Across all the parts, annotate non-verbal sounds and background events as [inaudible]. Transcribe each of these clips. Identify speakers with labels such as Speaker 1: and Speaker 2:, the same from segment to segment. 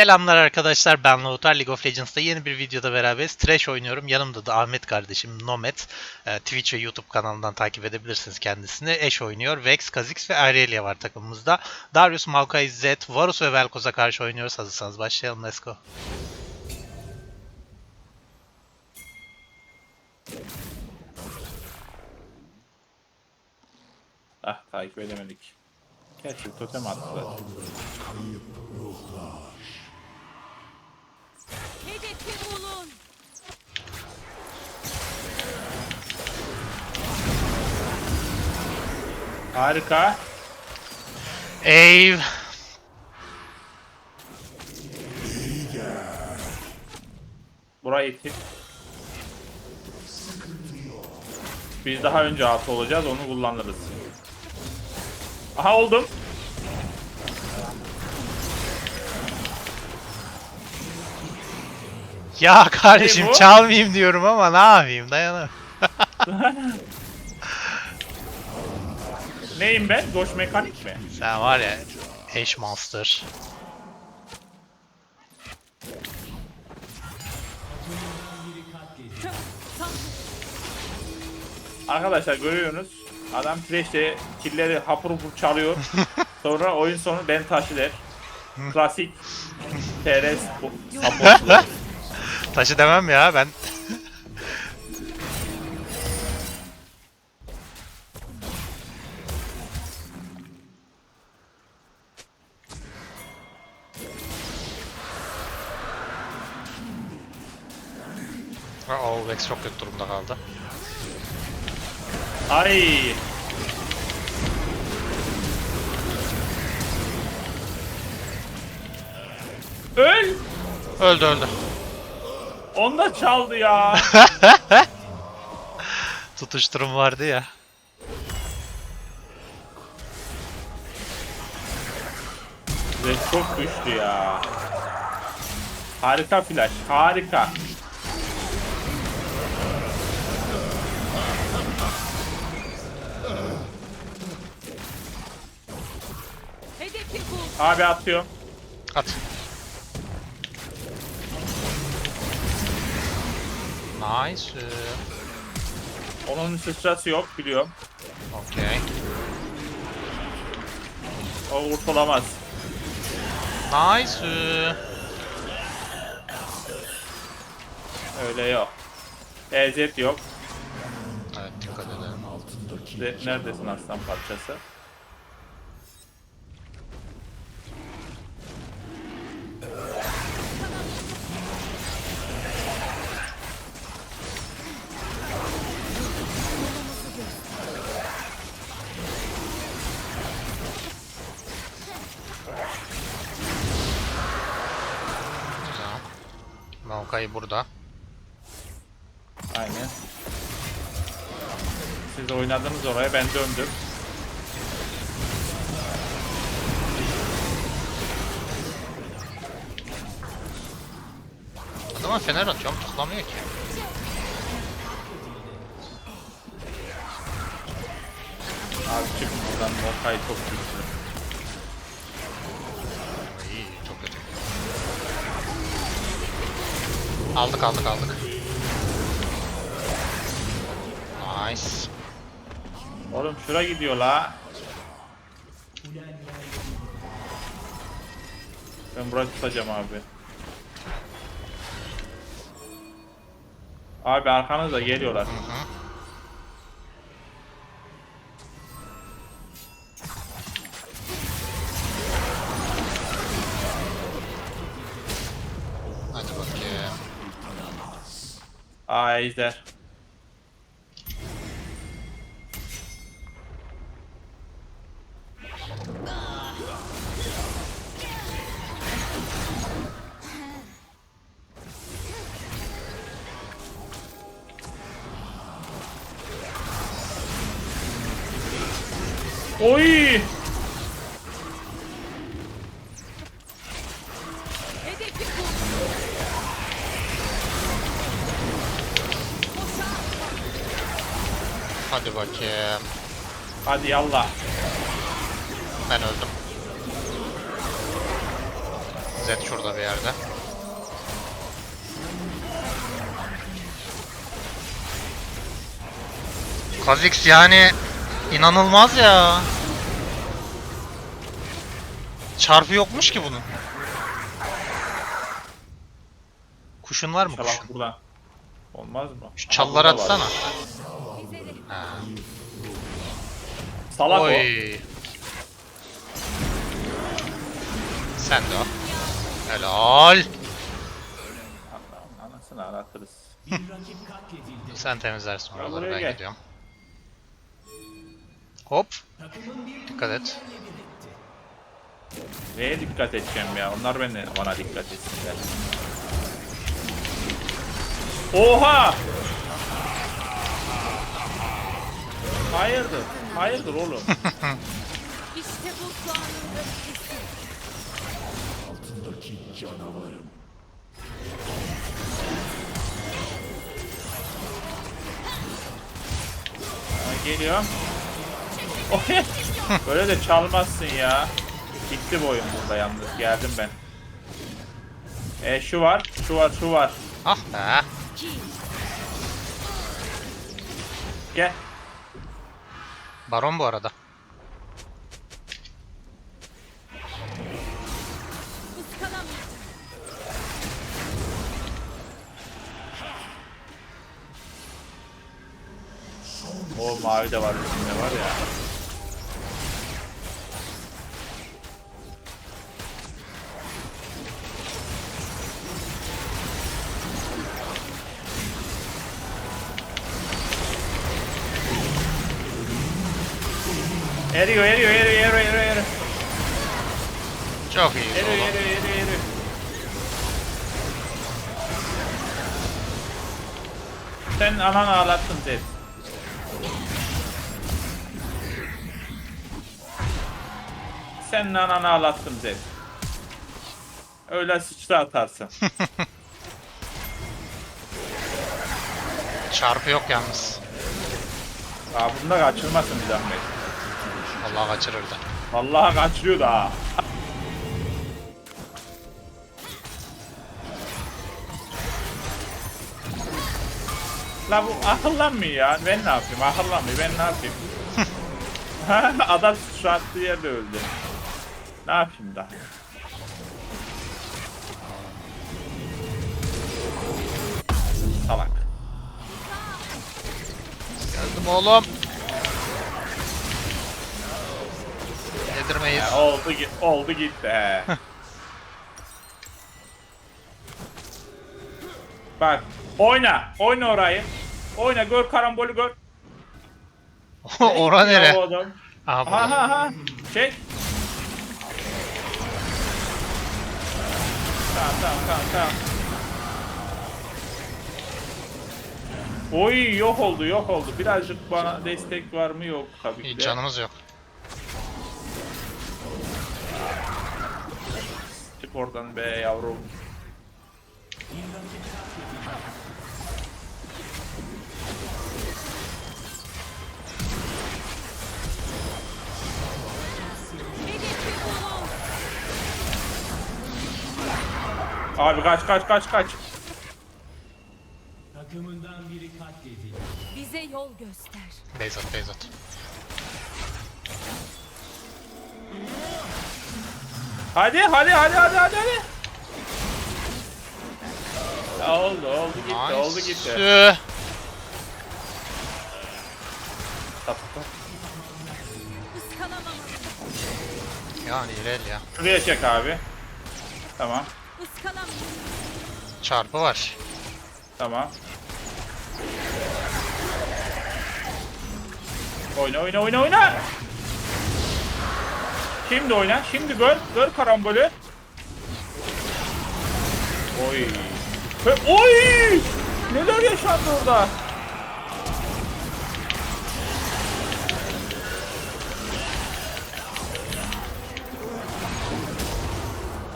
Speaker 1: Selamlar arkadaşlar ben Lautar League of Legends'ta yeni bir videoda beraberiz. Trash oynuyorum. Yanımda da Ahmet kardeşim Nomad. Ee, Twitch ve YouTube kanalından takip edebilirsiniz kendisini. Eş oynuyor. Vex, Kha'Zix ve Irelia var takımımızda. Darius, Maokai, Zed, Varus ve Velkoz'a karşı oynuyoruz. Hazırsanız başlayalım. Let's go.
Speaker 2: Ah takip edemedik. Gerçi totem attılar.
Speaker 3: Hedefi bulun.
Speaker 2: Harika.
Speaker 1: Eve.
Speaker 2: Burayı itti. Biz daha önce altı olacağız onu kullanırız. Aha oldum.
Speaker 1: Ya kardeşim
Speaker 2: bu?
Speaker 1: çalmayayım diyorum ama ne yapayım dayanamıyorum. [laughs]
Speaker 2: Neyim ben? Doş mekanik mi?
Speaker 1: Sen var ya Eş Monster.
Speaker 2: Arkadaşlar görüyorsunuz. Adam Thresh'te killeri hapur hapur çalıyor. [laughs] Sonra oyun sonu ben taşı der. Klasik TRS bu-. [laughs]
Speaker 1: Taşı demem ya ben. Oo, Vex çok kötü durumda kaldı.
Speaker 2: Ay. Öl.
Speaker 1: Öldü öldü.
Speaker 2: Onda çaldı ya. [laughs]
Speaker 1: Tutuşturum vardı ya.
Speaker 2: Ve çok güçlü ya. Harika flash. Harika. Abi atıyorum.
Speaker 1: At. Nice.
Speaker 2: Onun sıçrası yok biliyorum.
Speaker 1: Okey.
Speaker 2: O kurtulamaz.
Speaker 1: Nice.
Speaker 2: Öyle yok. EZ yok.
Speaker 1: Evet dikkat edelim.
Speaker 2: De- neredesin aslan parçası?
Speaker 1: Maokai burada.
Speaker 2: Aynen. Siz oynadınız oraya ben döndüm.
Speaker 1: Adama fener atıyorum tutulamıyor ki.
Speaker 2: Abi çık buradan Mokai çok güçlü.
Speaker 1: Aldık aldık aldık. Nice.
Speaker 2: Oğlum şura gidiyor la. Ben burayı tutacağım abi. Abi arkanızda geliyorlar.
Speaker 1: Hı hı.
Speaker 2: Aa
Speaker 1: Hadi bakayım.
Speaker 2: Hadi yallah.
Speaker 1: Ben öldüm. Zed şurada bir yerde. Kha'Zix yani inanılmaz ya. Çarpı yokmuş ki bunun. Kuşun var mı kuşun?
Speaker 2: İnşallah buradan. Olmaz mı?
Speaker 1: Şu
Speaker 2: Aha,
Speaker 1: çalıları
Speaker 2: burada var.
Speaker 1: atsana. Ha.
Speaker 2: Salak o.
Speaker 1: Oy. Sen de o. Helal.
Speaker 2: Allah'ım, Anasını aratırız.
Speaker 1: Sen temizlersin
Speaker 2: buraya
Speaker 1: ben
Speaker 2: gel.
Speaker 1: gidiyorum. Hop. Dikkat et.
Speaker 2: Neye dikkat edeceğim ya? Onlar beni, bana dikkat etsinler. Oha! Hayırdır? Hayırdır oğlum? [laughs]
Speaker 3: işte bu Doğan'ın öfkesi.
Speaker 2: Ha, Geliyorum. [laughs] Oy! Böyle de çalmazsın ya. Gitti bu oyun burada yalnız. Geldim ben. E şu var, şu var, şu var.
Speaker 1: Ah be.
Speaker 2: Gel.
Speaker 1: Baron bu arada.
Speaker 3: Iskalamayacağım.
Speaker 2: O mavi de var üstünde var Eriyor, eriyor, eriyor, eriyor, eriyor, eriyor.
Speaker 1: Çok iyi
Speaker 2: Eriyor,
Speaker 1: oğlum.
Speaker 2: eriyor, eriyor, eriyor. Sen ananı ağlattın Zed. Sen ananı ağlattın Zed. Öyle sıçra atarsın. [laughs]
Speaker 1: Çarpı yok yalnız.
Speaker 2: Aa bunda kaçırmasın bir zahmet.
Speaker 1: Allah kaçırırdı.
Speaker 2: Vallahi kaçırıyor da. ha. La bu akıllanmıyor ya. Ben ne yapayım? Akıllanmıyor. Ben ne yapayım? [laughs] [laughs] Adam şu attığı yerde öldü. Ne yapayım daha? Salak.
Speaker 1: Geldim oğlum. Yedirmeyiz.
Speaker 2: Ha, oldu git, oldu gitti he. [laughs] Bak, oyna, oyna orayı. Oyna, gör karambolü gör. [laughs]
Speaker 1: Ora
Speaker 2: Ya
Speaker 1: nere? Aha
Speaker 2: Ha
Speaker 1: burada.
Speaker 2: ha ha. Çek. Tamam tamam tamam tamam. Oy yok oldu yok oldu. Birazcık bana destek var mı yok tabii ki de.
Speaker 1: canımız yok.
Speaker 2: Çık oradan be yavrum. Abi kaç kaç kaç kaç.
Speaker 4: Takımından biri katledildi.
Speaker 3: Bize yol göster.
Speaker 1: Beyzat Beyzat.
Speaker 2: Hadi hadi hadi hadi hadi hadi. Ya oldu oldu gitti oldu gitti.
Speaker 1: Nice.
Speaker 2: Tap, tap.
Speaker 1: Yani İrel ya.
Speaker 2: Şuraya çek abi. Tamam.
Speaker 1: Çarpı var.
Speaker 2: tamam. Oyna oyna oyna oyna. Şimdi oyna. Şimdi gör. Gör karambolü. Oy. Ve- Oy! Neler yaşandı orada?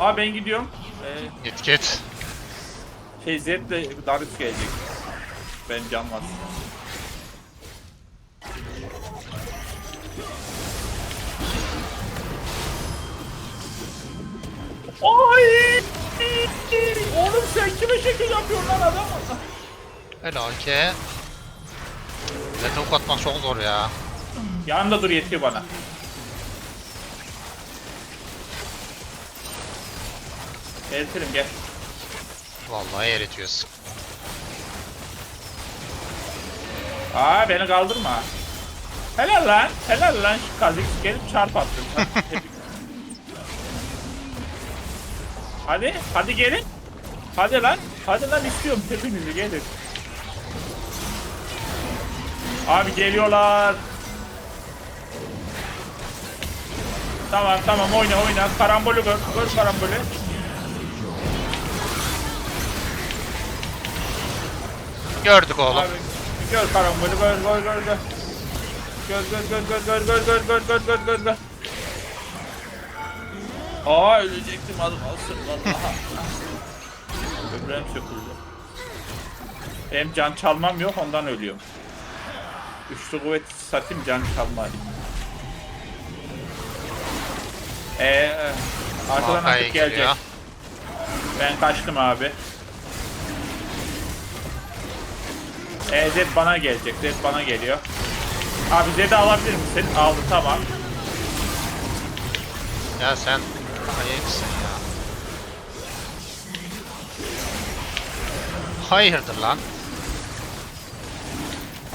Speaker 2: Aa ben gidiyorum. Ee,
Speaker 1: Git git.
Speaker 2: şey Z de Darius gelecek. Ben canmaz. Oy! Oğlum sen kime şekil yapıyorsun lan adam?
Speaker 1: Helal ki. Zete ok atmak çok zor ya.
Speaker 2: Yanında dur yetiyor bana. Eltirim gel.
Speaker 1: Vallahi eritiyorsun.
Speaker 2: Aa beni kaldırma. Helal lan. Helal lan. Şu kazik gelip çarp attın. Hadi. Hadi gelin. Hadi lan. Hadi lan istiyorum hepinizi gelin. Abi geliyorlar. Tamam tamam oyna oyna. Karambolü gör. Gör karambolü.
Speaker 1: Gördük oğlum.
Speaker 2: Abi gör karambolü gör gör gör gör. Gör gör gör gör gör gör gör gör gör gör gör gör. Aa ölecektim az kalsın vallahi. Böbreğim söküldü. Benim can çalmam yok ondan ölüyorum. Üçlü kuvvet satayım can çalma. Eee arkadan artık gelecek.
Speaker 1: geliyor.
Speaker 2: Ben kaçtım abi. E, Zed bana gelecek. Zed bana geliyor. Abi Zed'i alabilir misin? Aldı tamam.
Speaker 1: Ya sen ayıpsın ya. Hayırdır lan?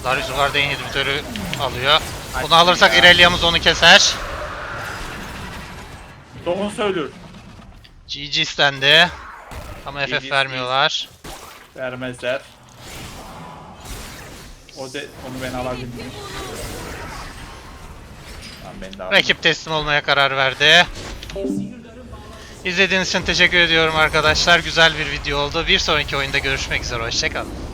Speaker 1: Darius Guardian inhibitörü alıyor. Bunu alırsak. Irelia'mız onu keser.
Speaker 2: Doğun söylüyor.
Speaker 1: GG istendi. Ama FF vermiyorlar.
Speaker 2: Vermezler. O Zed, onu ben alabilir miyim? Tamam ben de aldım.
Speaker 1: Rakip teslim olmaya karar verdi. İzlediğiniz için teşekkür ediyorum arkadaşlar. Güzel bir video oldu. Bir sonraki oyunda görüşmek üzere. Hoşçakalın.